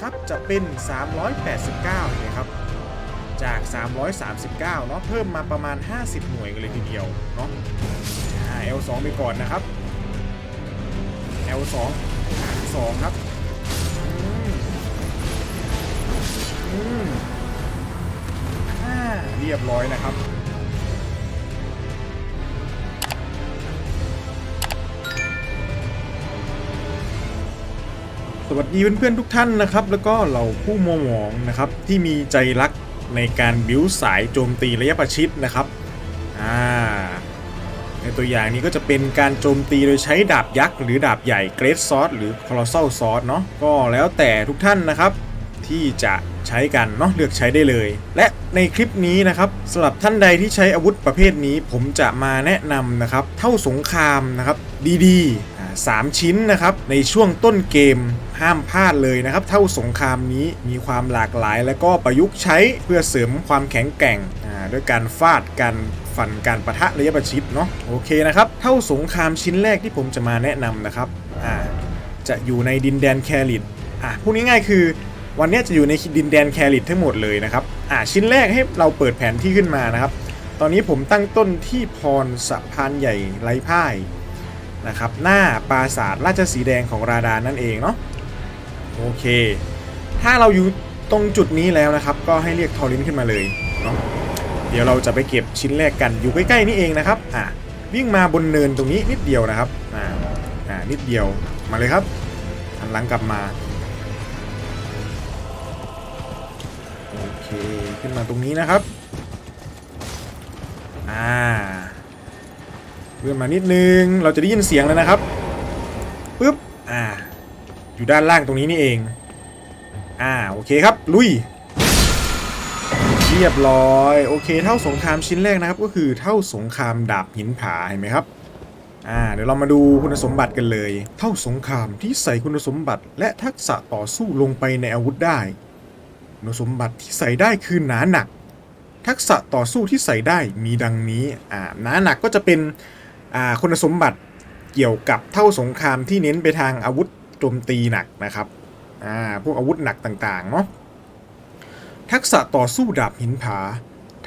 ครับจะเป็น 389เนไหมครับ จาก 339เนาะเพิ่มมาประมาณ 50 หน่วยกันเลยทีเดียวเนาะอ่า L2 ไปก่อนนะครับ L2 2ครับอืมอืมอ่าเรียบร้อยนะครับ สวัสดีเพื่อนๆทุกท่านนะครับ แล้วก็เหล่าผู้มองมองนะครับที่มีใจรักในการบิวสายโจมตีระยะประชิดนะครับอ่าในตัวอย่างนี้ก็จะเป็นการโจมตีโดยใช้ดาบยักษ์หรือดาบใหญ่เกรดซอสหรือคอร์เซลซอสเนาะก็แล้วแต่ทุกท่านนะครับ ที่จะ ใช้กันเนาะเลือกใช้ได้เลย และในคลิปนี้นะครับสำหรับท่านใดที่ใช้อาวุธประเภทนี้ ผมจะมาแนะนำนะครับเท่าสงครามนะครับดีๆอ่าสามชิ้นนะครับในช่วงต้นเกมห้ามพลาดเลยนะครับ เท่าสงครามนี้มีความหลากหลาย และก็ประยุกต์ใช้เพื่อเสริมความแข็งแกร่งด้วยการฟาดกันฟันการประทะระยะประชิดเนาะโอเคนะครับ เท่าสงครามชิ้นแรกที่ผมจะมาแนะนำนะครับจะอยู่ในดินแดนแคริตอะพูดง่ายๆคือ วันนี้จะอยู่ในดินแดนแคริตทั้งหมดเลยนะครับอ่าชิ้นแรกให้เราเปิดแผนที่ขึ้นมานะครับ ตอนนี้ผมตั้งต้นที่พรสะพานใหญ่ไรพ่ายนะครับหน้าปราสาทราชสีแดงของราดานั่นเองเนาะโอเค ถ้าเราอยู่ตรงจุดนี้แล้วนะครับ ก็ให้เรียกทอรินขึ้นมาเลยเนาะเดี๋ยวเราจะไปเก็บชิ้นแรกกันอยู่ใกล้ๆนี่เองนะครับอ่าวิ่งมาบนเนินตรงนี้นิดเดียวนะครับอ่าอ่านิดเดียวมาเลยครับหันหลังกลับมา ขึ้นมาตรงนี้นะครับ อ่าเลื่อนมานิดนึง เราจะได้ยินเสียงแล้วนะครับปึ๊บ อ่า อยู่ด้านล่างตรงนี้นี่เอง อ่า โอเคครับ ลุย เรียบร้อย โอเค เท่าสงครามชิ้นแรกนะครับ ก็คือเท่าสงครามดาบหินผา เห็นไหมครับอ่าเดี๋ยวเรามาดูคุณสมบัติกันเลย เท่าสงครามที่ใส่คุณสมบัติและทักษะต่อสู้ลงไปในอาวุธได้ คุณสมบัติที่ใส่ได้คือหนาหนัก ทักษะต่อสู้ที่ใส่ได้มีดังนี้อ่าหนาหนักก็จะเป็นอ่าคุณสมบัติเกี่ยวกับเท่าสงครามที่เน้นไปทางอาวุธโจมตีหนักนะครับอ่าพวกอาวุธหนักต่างๆเนาะทักษะต่อสู้ดาบหินผา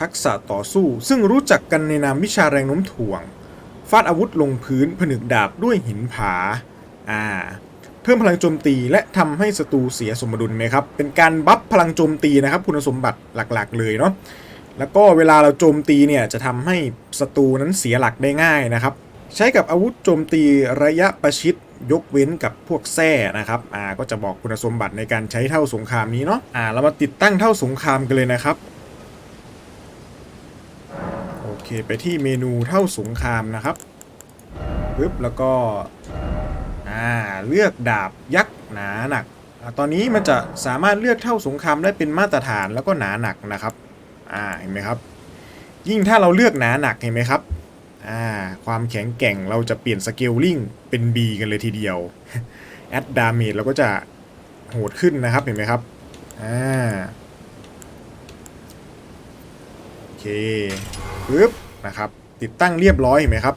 ทักษะต่อสู้ซึ่งรู้จักกันในนามวิชาแรงโน้มถ่วง ฟาดอาวุธลงพื้นผนึกดาบด้วยหินผาอ่า เพิ่มพลังโจมตีและทำให้ศัตรูเสียสมดุลไหมครับ เป็นการบัฟพลังโจมตีนะครับ คุณสมบัติหลักๆ เลยเนาะ แล้วก็เวลาเราโจมตีเนี่ยจะทำให้ศัตรูนั้นเสียหลักได้ง่ายนะครับ ใช้กับอาวุธโจมตีระยะประชิดยกเว้นกับพวกแส้นะครับ อ่า ก็จะบอกคุณสมบัติในการใช้เท่าสงครามนี้เนาะ อ่า เรามาติดตั้งเท่าสงครามกันเลยนะครับ โอเค ไปที่เมนูเท่าสงครามนะครับปึ๊บ แล้วก็ เลือกดาบยักษ์หนาหนัก ตอนนี้มันจะสามารถเลือกเท่าสงครามได้เป็นมาตรฐานแล้วก็หนาหนักนะครับอ่าเห็นไหมครับ ยิ่งถ้าเราเลือกหนาหนักเห็นไหมครับอ่าความแข็งแกร่งเราจะเปลี่ยนสเกลลิงเป็น B กันเลยทีเดียวแอดดาเมจเราก็จะโหดขึ้นนะครับเห็นไหมครับอ่าโอเคปึ๊บนะครับ ติดตั้งเรียบร้อยเห็นไหมครับ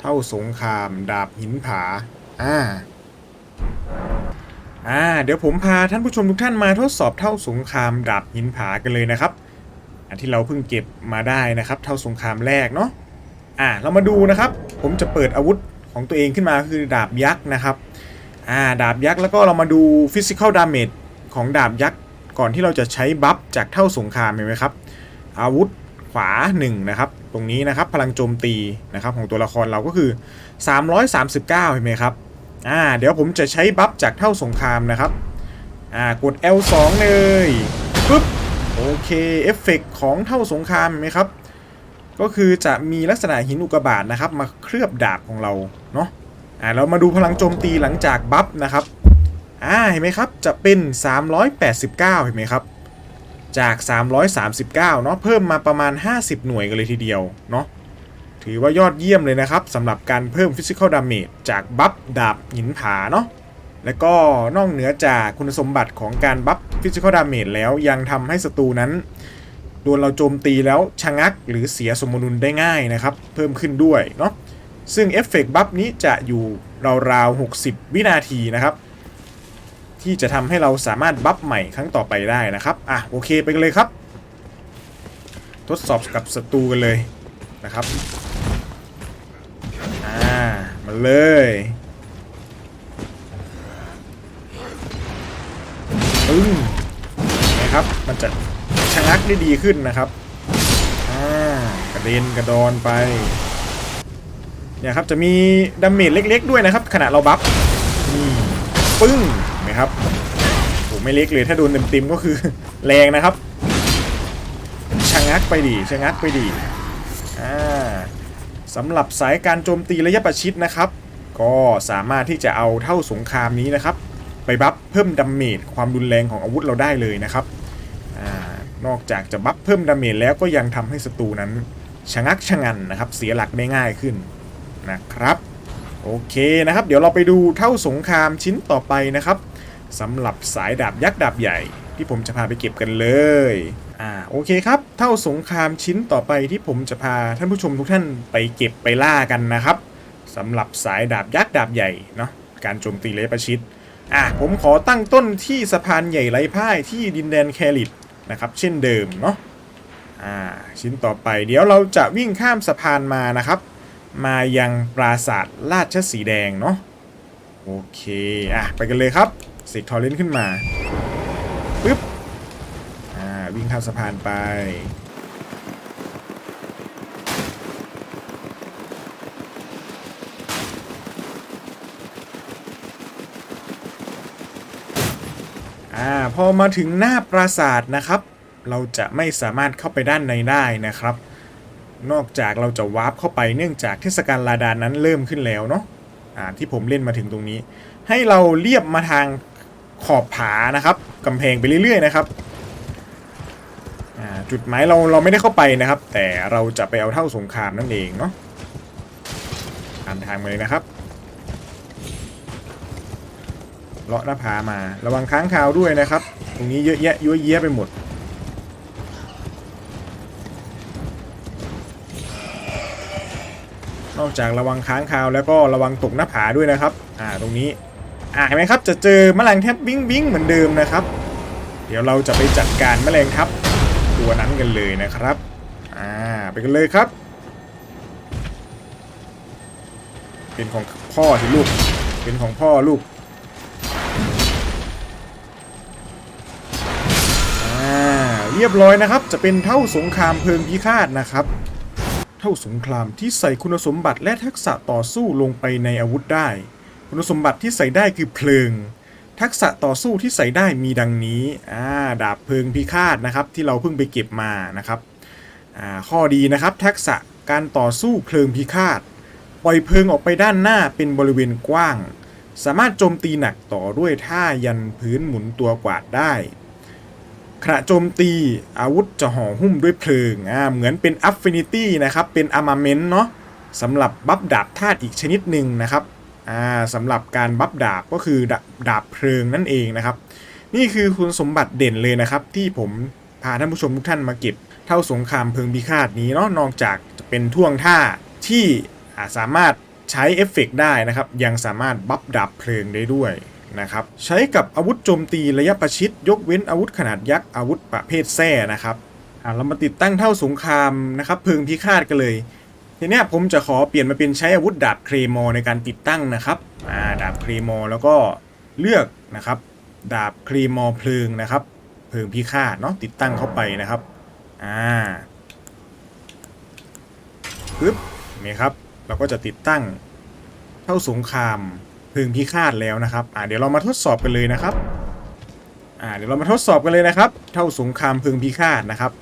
เท่าสงครามดาบหินผา อ่า อ่า เดี๋ยวผมพาท่านผู้ชมทุกท่านมาทดสอบเท่าสงครามดาบหินผากันเลยนะครับ อันที่เราเพิ่งเก็บมาได้นะครับ เท่าสงครามแรกเนาะ อ่า เรามาดูนะครับ ผมจะเปิดอาวุธของตัวเองขึ้นมาคือดาบยักษ์นะครับ อ่า ดาบยักษ์แล้วก็เรามาดูฟิสิก a l ดาเมจของดาบยักษ์ก่อนที่เราจะใช้บัฟจากเท่าสงครามเห็นไหมครับ อาวุธขวา1นะครับ ตรงนี้นะครับพลังโจมตีนะครับของตัวละครเราก็คือ 339 เห็นไหมครับ อ่าเดี๋ยวผมจะใช้บัฟจากเท่าสงครามนะครับอ่ากด L2 เลยปึ๊บโอเคเอฟเฟกของเท่าสงครามเห็นไหมครับ ก็คือจะมีลักษณะหินอุกกาบาตนะครับ มาเคลือบดาบของเราเนาะอ่าเรามาดูพลังโจมตีหลังจากบัฟนะครับอ่าเห็นไหมครับจะเป็น 389 เห็นไหมครับ จาก 339 เนาะเพิ่มมาประมาณ 50 หน่วยกันเลยทีเดียวเนาะ ถือว่ายอดเยี่ยมเลยนะครับสำหรับการเพิ่ม Physical Damage จากบัฟดาบหินผาเนาะและก็นอกเหนือจากคุณสมบัติของการบัฟ Physical Damage แล้วยังทำให้ศัตรูนั้นโดนเราโจมตีแล้วชะงักหรือเสียสมดุลได้ง่ายนะครับ เพิ่มขึ้นด้วยเนาะซึ่งเอฟเฟกต์บัฟนี้จะอยู่ราวๆ 60 วินาทีนะครับ ที่จะทำให้เราสามารถบัฟใหม่ครั้งต่อไปได้นะครับ อะโอเคไปกันเลยครับ ทดสอบกับศัตรูกันเลยนะครับ มาเลย ปึ้งนะครับ มันจะชะงักได้ดีขึ้นนะครับอ่ากระเด็นกระดอนไป เนี่ยครับจะมีดาเมจเล็ก ๆ ด้วยนะครับ ขณะเราบัฟนี่ปึ้งเห็นะครับโอ้ไม่เล็กเลยถ้าโดนเต็มๆก็คือแรงนะครับชะงักไปดีชะงักไปดีอ่า สำหรับสายการโจมตีระยะประชิดนะครับ ก็สามารถที่จะเอาเท่าสงครามนี้นะครับ ไปบัฟเพิ่มดาเมจความรุนแรงของอาวุธเราได้เลยนะครับอนอกจากจะบัฟเพิ่มดาเมจแล้วก็ยังทำให้ศัตรูนั้นชะงักชะงันนะครับ เสียหลักได้ง่ายขึ้นนะครับ โอเคนะครับ เดี๋ยวเราไปดูเท่าสงครามชิ้นต่อไปนะครับสำหรับสายดาบยักษ์ดาบใหญ่ ที่ผมจะพาไปเก็บกันเลยอ่าโอเคครับ เท่าสงครามชิ้นต่อไปที่ผมจะพาท่านผู้ชมทุกท่านไปเก็บไปล่ากันนะครับสำหรับสายดาบยักษ์ดาบใหญ่เนาะการโจมตีเลประชิดอะผมขอตั้งต้นที่สะพานใหญ่ไร้พ่ายที่ดินแดนแคลิดนะครับเช่นเดิมเนาะอ่าชิ้นต่อไปเดี๋ยวเราจะวิ่งข้ามสะพานมานะครับ มายังปราสาทราชสีแดงเนาะโอเคอะไปกันเลยครับเสกทอร์เรนต์ขึ้นมา ข้ามสะพานไป อ่า พอมาถึงหน้าปราสาทนะครับ เราจะไม่สามารถเข้าไปด้านในได้นะครับ นอกจากเราจะวาร์ปเข้าไปเนื่องจากเทศกาลลาดานนั้นเริ่มขึ้นแล้วเนาะ อ่า ที่ผมเล่นมาถึงตรงนี้ ให้เราเลียบมาทางขอบผานะครับกำแพงไปเรื่อยๆนะครับ จุดหมายเราเราไม่ได้เข้าไปนะครับ แต่เราจะไปเอาเท่าสงครามนั่นเองเนาะตามทางมาเลยนะครับเลาะหน้าผามาระวังค้างคาวด้วยนะครับ ตรงนี้เยอะแยะยั่วเยี้ยไปหมด นอกจากระวังค้างคาวแล้วก็ระวังตกหน้าผาด้วยนะครับ อ่าตรงนี้อ่าเห็นไหมครับจะเจอแมลงแทบวิ่งวิ่งเหมือนเดิมนะครับ เดี๋ยวเราจะไปจัดการแมลงทับ ตัวนั้นกันเลยนะครับ อ่า ไปกันเลยครับ เป็นของพ่อสิลูก เป็นของพ่อลูก อ่า เรียบร้อยนะครับ จะเป็นเท่าสงครามเพลิงพิฆาตนะครับ เท่าสงครามที่ใส่คุณสมบัติและทักษะต่อสู้ลงไปในอาวุธได้ คุณสมบัติที่ใส่ได้คือเพลิง ทักษะต่อสู้ที่ใส่ได้มีดังนี้อ่าดาบเพลิงพิฆาตนะครับที่เราเพิ่งไปเก็บมานะครับอ่าข้อดีนะครับ ทักษะการต่อสู้เพลิงพิฆาตปล่อยเพลิงออกไปด้านหน้าเป็นบริเวณกว้าง สามารถโจมตีหนักต่อด้วยท่ายันพื้นหมุนตัวกวาดได้ขณะโจมตีอาวุธจะห่อหุ้มด้วยเพลิงอ่าเหมือนเป็น Affinity นะครับเป็น Armament เนาะสำหรับบัฟดาบธาตุอีกชนิดหนึ่งนะครับ สำหรับการบัฟดาบก็คือดาบดาบเพลิงนั่นเองนะครับ นี่คือคุณสมบัติเด่นเลยนะครับ ที่ผมพาท่านผู้ชมทุกท่านมาเก็บ เท่าสงครามเพลิงพิฆาตนี้เนาะนอกจากจะเป็นท่วงท่าที่าสามารถใช้เอฟเฟกต์ได้นะครับ ยังสามารถบัฟดาบเพลิงได้ด้วยนะครับ ใช้กับอาวุธโจมตีระยะประชิด ยกเว้นอาวุธขนาดยักษ์อาวุธประเภทแส้นะครับเรามาติดตั้งเท่าสงครามนะครับเพลิงพิฆาตกันเลย ทีเนี้ยผมจะขอเปลี่ยนมาเป็นใช้อาวุธดาบเครมอในการติดตั้งนะครับอ่าดาบเครมอแล้วก็เลือกนะครับ ดาบเครมอเพลิงนะครับเพลิงพิฆาตเนาะติดตั้งเข้าไปนะครับอ่าปึ๊บนี่ครับ เราก็จะติดตั้งเท่าสงครามเพลิงพิฆาตแล้วนะครับอ่าเดี๋ยวเรามาทดสอบกันเลยนะครับอ่าเดี๋ยวเรามาทดสอบกันเลยนะครับ เท่าสงครามเพลิงพิฆาตนะครับ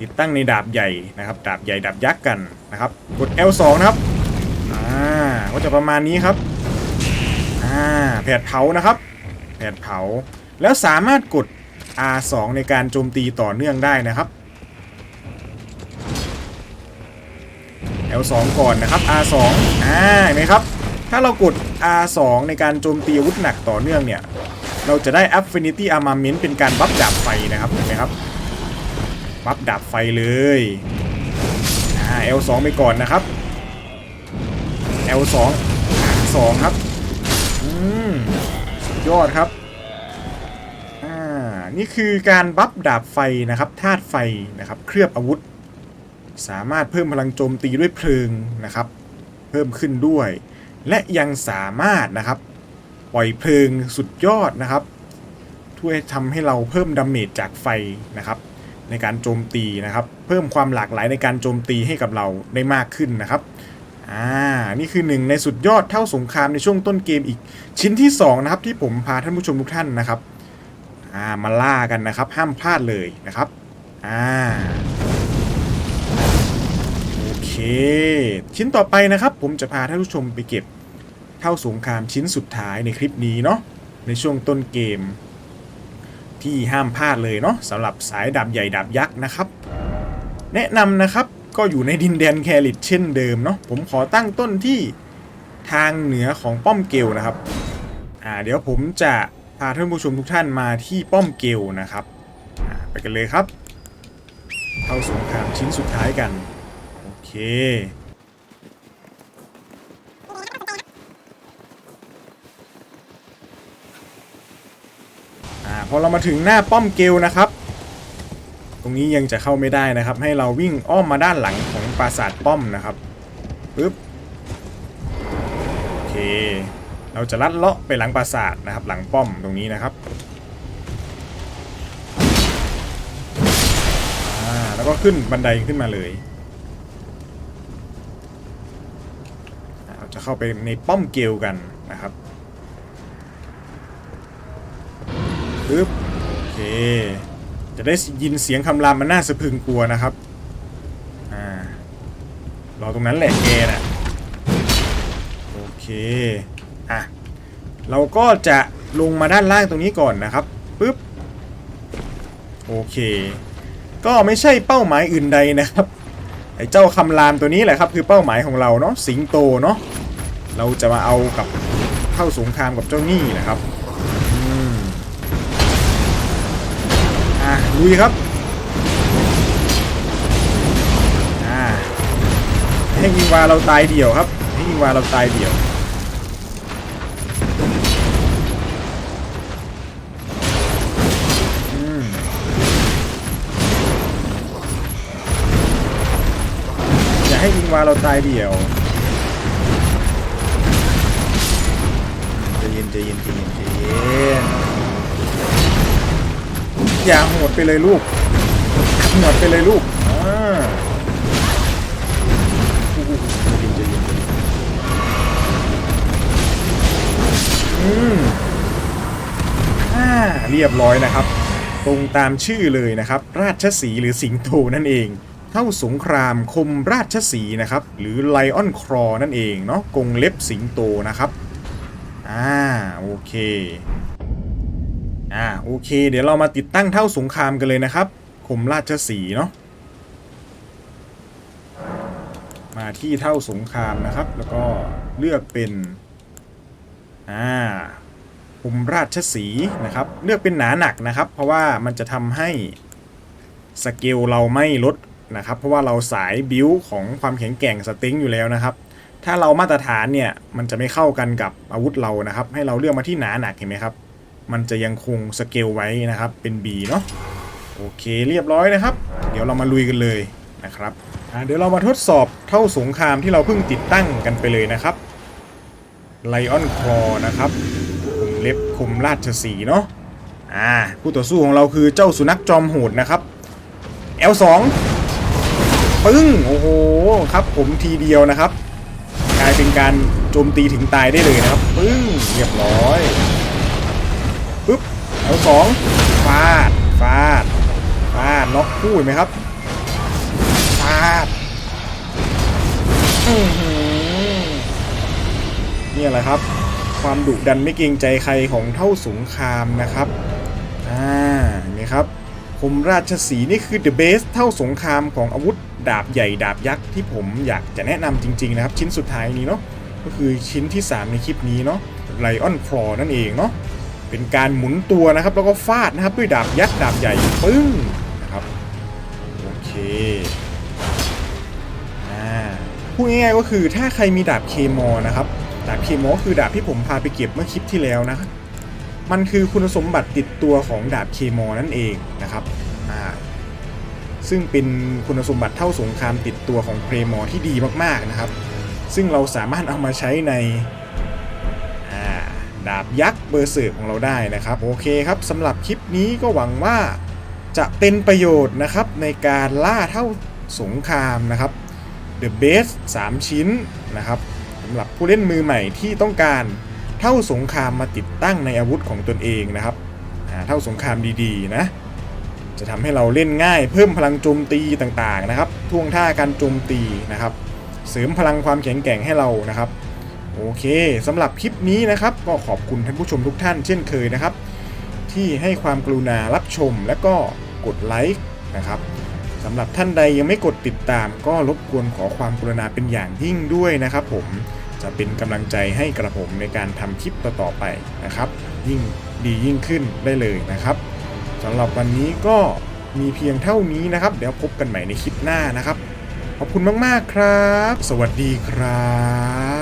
ติดตั้งในดาบใหญ่นะครับ ดาบใหญ่ดาบยักษ์กันนะครับ กด L2 นะครับอ่าก็จะประมาณนี้ครับอ่าแผดเผานะครับ แผดเผา แล้วสามารถกด R2 ในการโจมตีต่อเนื่องได้นะครับ L2 ก่อนนะครับ R2 อ่าเห็นไหมครับ ถ้าเรากด R2 ในการโจมตีอาวุธหนักต่อเนื่องเนี่ย เราจะได้ Affinity Armament เป็นการบัฟดาบไฟนะครับ เห็นไหมครับ บัฟดาบไฟเลยอ่า L2 ไปก่อนนะครับ L2 2ครับ อืม ยอดครับ อ่า นี่คือการบัฟดาบไฟนะครับธาตุไฟนะครับ เคลือบอาวุธ สามารถเพิ่มพลังโจมตีด้วยเพลิงนะครับ เพิ่มขึ้นด้วย และยังสามารถนะครับ ปล่อยเพลิงสุดยอดนะครับช่วยทำให้เราเพิ่มดาเมจจากไฟนะครับ ในการโจมตีนะครับ เพิ่มความหลากหลายในการโจมตีให้กับเราได้มากขึ้นนะครับอ่านี่คือหนึ่งในสุดยอดเท่าสงครามในช่วงต้นเกมอีกชิ้นที่สองนะครับที่ผมพาท่านผู้ชมทุกท่านนะครับอ่ามาล่ากันนะครับ ห้ามพลาดเลยนะครับอ่าโอเค ชิ้นต่อไปนะครับ ผมจะพาท่านผู้ชมไปเก็บเท่าสงครามชิ้นสุดท้ายในคลิปนี้เนาะในช่วงต้นเกม ที่ห้ามพลาดเลยเนาะสำหรับสายดาบใหญ่ดาบยักษ์นะครับ แนะนำนะครับก็อยู่ในดินแดนแคริตเช่นเดิมเนาะผมขอตั้งต้นที่ทางเหนือของป้อมเกลนะครับอ่าเดี๋ยวผมจะพาท่านผู้ชมทุกท่านมาที่ป้อมเกลนะครับไปกันเลยครับ เข้าสงครามชิ้นสุดท้ายกัน โอเค พอเรามาถึงหน้าป้อมเกลนะครับ ตรงนี้ยังจะเข้าไม่ได้นะครับ ให้เราวิ่งอ้อมมาด้านหลังของปราสาทป้อมนะครับปึ๊บโอเค เราจะลัดเลาะไปหลังปราสาทนะครับ หลังป้อมตรงนี้นะครับแล้วก็ขึ้นบันไดขึ้นมาเลยเราจะเข้าไปในป้อมเกลกันนะครับ ปึ๊บโอเค จะได้ยินเสียงคำรามมันน่าสะพึงกลัวนะครับ อ่ารอตรงนั้นแหละแกน่ะโอเค อะ เราก็จะลงมาด้านล่างตรงนี้ก่อนนะครับปึ๊บโอเค ก็ไม่ใช่เป้าหมายอื่นใดนะครับไอ้เจ้าคำรามตัวนี้แหละครับ คือเป้าหมายของเราเนาะสิงโตเนาะเราจะมาเอากับเข้าสงครามกับเจ้านี่นะครับ อะลุยครับอ่าให้ยิงวาเราตายเดี่ยวครับให้ยิงวาเราตายเดี่ยวอย่าให้ยิงวาเราตายเดี่ยวใจเย็นใจเย็นใจเย็นใจเย็น อย่าโหดไปเลยลูกโหดไปเลยลูกอ่าฮู้ยินจะยินอืมอ่าเรียบร้อยนะครับ ตรงตามชื่อเลยนะครับ ราชสีหรือสิงโตนั่นเอง เท่าสงครามคมราชสีนะครับ หรือไลออนครอนั่นเองเนาะกงเล็บสิงโตนะครับ อ่า โอเค อ่าโอเค เดี๋ยวเรามาติดตั้งเท่าสงครามกันเลยนะครับคมราชสีเนาะมาที่เท่าสงครามนะครับ แล้วก็เลือกเป็นอ่าคมราชสีนะครับ เลือกเป็นหนาหนักนะครับ เพราะว่ามันจะทำให้สเกลเราไม่ลดนะครับ เพราะว่าเราสายบิวของความแข็งแกร่งสต็งอยู่แล้วนะครับ ถ้าเรามาตรฐานเนี่ยมันจะไม่เข้ากันกับอาวุธเรานะครับ ให้เราเลือกมาที่หนาหนักเห็นไหมครับ มันจะยังคงสเกลไว้นะครับเป็น B เนาะโอเคเรียบร้อยนะครับ เดี๋ยวเรามาลุยกันเลยนะครับเดี๋ยวเรามาทดสอบเท่าสงครามที่เราเพิ่งติดตั้งกันไปเลยนะครับไลออนคอนะครับคมเล็บคมราชสีเนาะอ่าผู้ต่อสู้ของเราคือเจ้าสุนัขจอมโหดนะครับ L2 ปึ้งโอ้โหครับผมทีเดียวนะครับ กลายเป็นการโจมตีถึงตายได้เลยนะครับ ปึ้งเรียบร้อย ปึ๊บเอาสองฟาดฟาดฟาดน็อกคู่เห็นไหมครับฟาดนี่อะไรครับ ความดุดันไม่เกรงใจใครของเท่าสงครามนะครับอ่าเห็นไหมครับคมราชสีนี่คือ the best เท่าสงครามของอาวุธดาบใหญ่ดาบยักษ์ที่ผมอยากจะแนะนำจริง ๆ นะครับ ชิ้นสุดท้ายนี้เนาะก็คือชิ้นที่ 3 ในคลิปนี้เนาะไลออนคลอนั่นเองเนาะ เป็นการหมุนตัวนะครับ แล้วก็ฟาดนะครับด้วยดาบยักษ์ดาบใหญ่ปึ้งนะครับโอเคอ่าพูดง่ายๆก็คือถ้าใครมีดาบเคมอนะครับดาบเคมอคือดาบที่ผมพาไปเก็บเมื่อคลิปที่แล้วนะมันคือคุณสมบัติติดตัวของดาบเคมอนั่นเองนะครับอ่าซึ่งเป็นคุณสมบัติเท่าสงครามติดตัวของเคมอที่ดีมากๆนะครับ ซึ่งเราสามารถเอามาใช้ใน ดาบยักษ์เบอร์เสือของเราได้นะครับ โอเคครับสำหรับคลิปนี้ก็หวังว่าจะเป็นประโยชน์นะครับในการล่าเท่าสงครามนะครับ The Best 3ชิ้นนะครับสำหรับผู้เล่นมือใหม่ที่ต้องการเท่าสงครามมาติดตั้งในอาวุธของตนเองนะครับเท่าสงครามดีๆนะจะทำให้เราเล่นง่ายเพิ่มพลังโจมตีต่างๆนะครับท่วงท่าการโจมตีนะครับ เสริมพลังความแข็งแกร่งให้เรานะครับ โอเคสำหรับคลิปนี้นะครับ ก็ขอบคุณท่านผู้ชมทุกท่านเช่นเคยนะครับ ที่ให้ความกรุณารับชมและก็กดไลค์นะครับสำหรับท่านใดยังไม่กดติดตาม ก็รบกวนขอความกรุณาเป็นอย่างยิ่งด้วยนะครับ ผมจะเป็นกำลังใจให้กระผมในการทำคลิปต่อๆไปนะครับ ยิ่งดียิ่งขึ้นได้เลยนะครับสำหรับวันนี้ก็มีเพียงเท่านี้นะครับ เดี๋ยวพบกันใหม่ในคลิปหน้านะครับ ขอบคุณมากๆครับ สวัสดีครับ